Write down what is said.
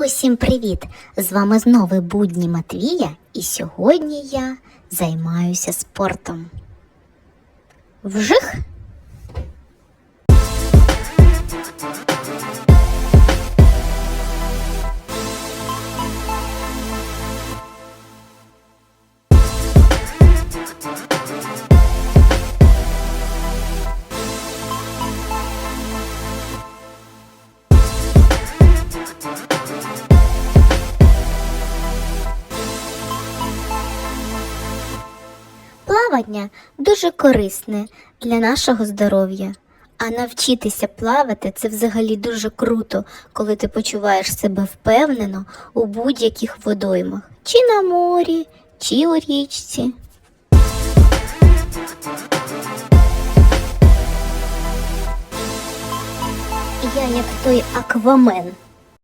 Усім привіт! З вами знову будні Матвія, і сьогодні я займаюся спортом. Вжих! Плавання дуже корисне для нашого здоров'я. А навчитися плавати це взагалі дуже круто, коли ти почуваєш себе впевнено у будь-яких водоймах, чи на морі, чи у річці. Я як той аквамен